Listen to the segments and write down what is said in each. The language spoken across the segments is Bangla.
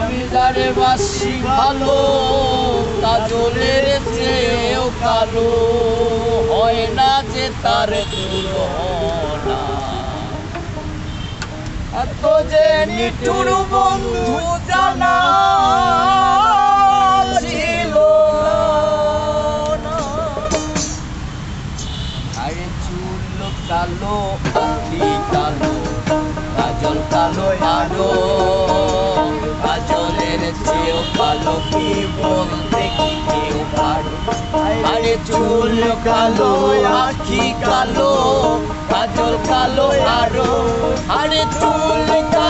আমি যারে বাসি ভালো কাজলের চেয়েও কালো। হয় না যে তার তুলনা। এত যে নিঠুর বন্ধু জানা ছিল আরে চুল কালো, আখি কালো, কাজল কালো, আলো কালো দেখি কেউ পারে আরে চুল কালো, আখি কালো, কাজল কালো আরও। আরে চুল কালো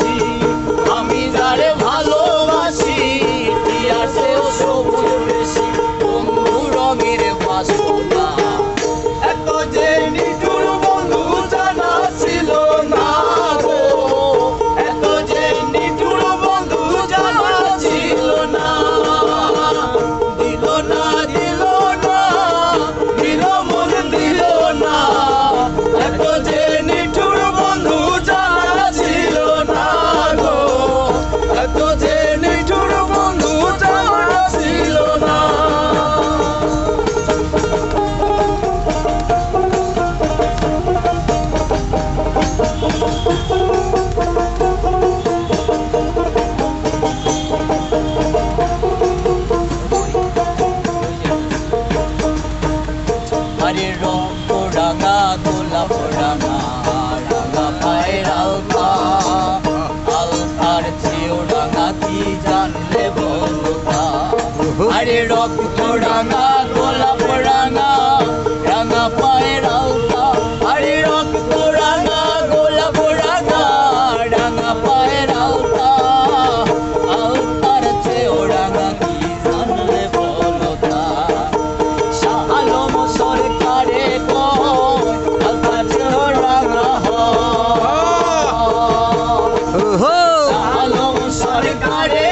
Oh, আরে রঙ্গ রাঙা গোলাপ রাঙা রাঙা পায়ের আলফা আলফার চেয়েও রাঙা কি জানলে বলতা আরে রক্ত রাঙা গোলাপ রাঙা गाड़े